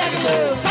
Thank you.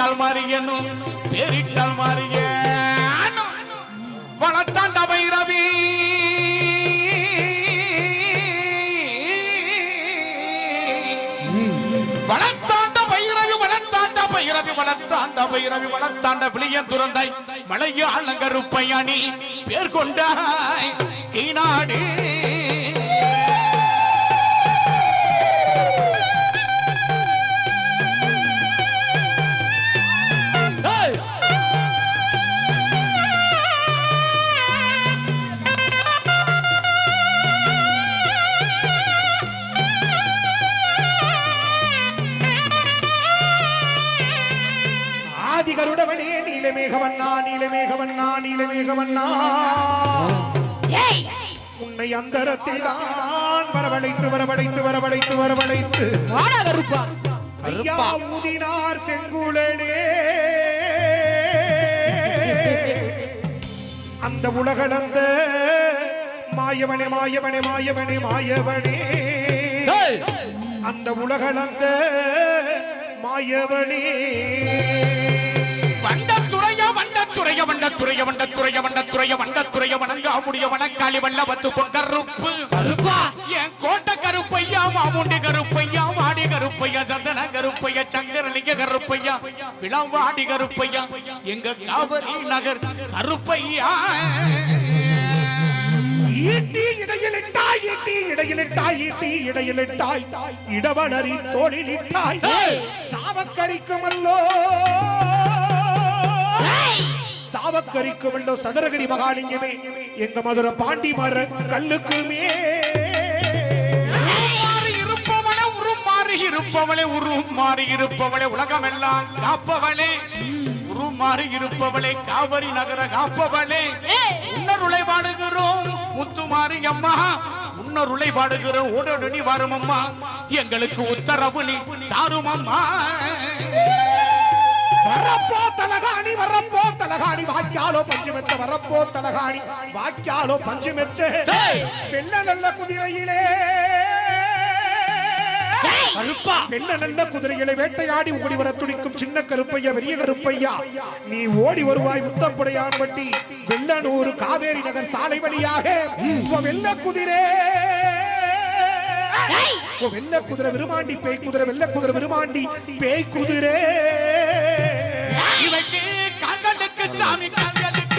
பேரிட்டாள் மாறியனும் பேரிட்டாள் மாறிய. வளர்த்தாண்ட பைரவி. வளர்த்தாண்ட பைரவி வளர்த்தாண்ட பைரவி வளர்த்தாண்ட பைரவி வளர்த்தாண்ட துறந்தாய். மலையாள கருப்பையணி பேர் கொண்டாய் கீநாடு நீலமேகவண்ணா நீலமேகவண்ணா நீலமேகவண்ணா உன்னை அந்தரத்தில் தான் வரவழைத்து வரவழைத்து வரவழைத்து வரவழைத்து. ஊதினார் செங்குழலே அந்த உலகளந்த மாயவனே மாயவனே மாயவனே மாயவனே. அந்த உலகளந்த மாயவனே. துறைய வண்ட துறைய வண்ட துறைய வண்ட துறைய வண்ட துறைய வணங்கா முடிய வனக்காளி வல்ல வந்து கொண்டருப்பு கருப்பா. என் கோட்டை கருப்பையா மாமுண்டி கருப்பையா வாடி கருப்பையா சந்தன கருப்பையா சங்கரலிங்க கருப்பையா விளவாடி கருப்பையா எங்க காவிரி நகர் கருப்பையா. ஈட்டி இடையிலிட்டாய் ஈட்டி இடையிலிட்டாய் ஈட்டி இடையிலிட்டாய் இடவனரி தோளிலிட்டாய். சமக்கரிக்கு வெள்ள சதுரகிரி மகாலிங்கமே எங்க மதுரை பாண்டி மாற கல்லுக்குமே இருப்பவளே உருவம் மாறி இருப்பவளே உலகம் எல்லாம் காப்பவளே. உருவம் மாறி இருப்பவளே காவிரி நகர காப்பவளே. உன்னருளை பாடுகிறோம் முத்து மாறி அம்மா. உன்னருளை பாடுகிறோம் உடனடி வரும் அம்மா எங்களுக்கு உத்தரவு நீ தாரும் அம்மா வரப்போ தலகாணி வரப்போ தலகாணி. வாய்க்காலோ பஞ்சுமெத்த வரப்போ தலகாணி. வாய்க்காலோ பஞ்சுமெத்த. வெள்ள நல்ல குதிரையிலே. வெள்ள நல்ல குதிரைகளை வேட்டையாடி ஓடி வர துடிக்கும் சின்ன கருப்பையா பெரிய கருப்பையா. நீ ஓடி வருவாய் உத்தம்புடையான் வண்டி வெள்ளனூர் காவேரி நகர் சாலை வழியாக. வெள்ள குதிரை. வெள்ள குதிரை விருமாண்டி பேய் குதிரை வெள்ள குதிரை விருமாண்டி பேய் குதிரை. இவைக்கு கண்களுக்கு சாமி கண்களுக்கு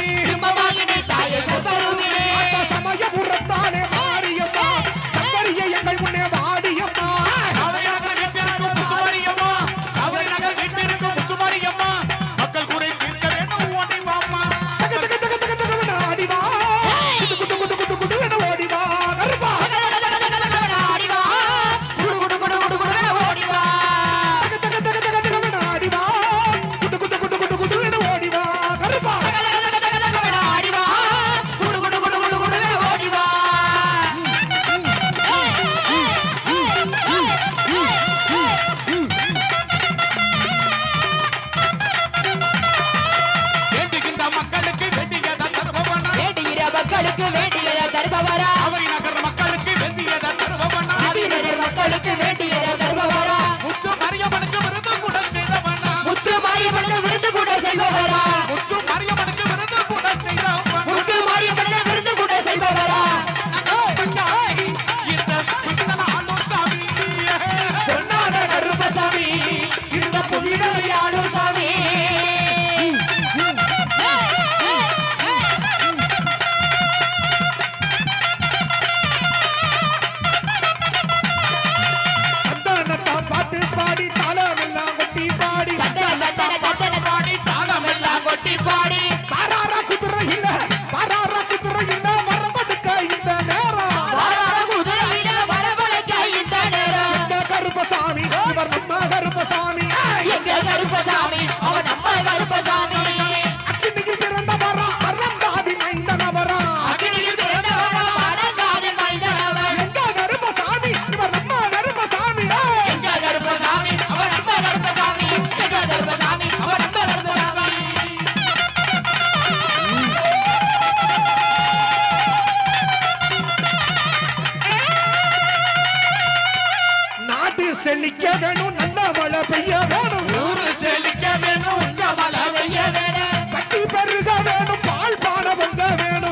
செழிக்க வேணும் நல்ல மழை பெய்ய வேணும் ஊரு செழிக்க வேணும் நல்ல மழை பெய்ய வேணும் கட்டி பெருக வேணும் பால் பான வந்த வேணும்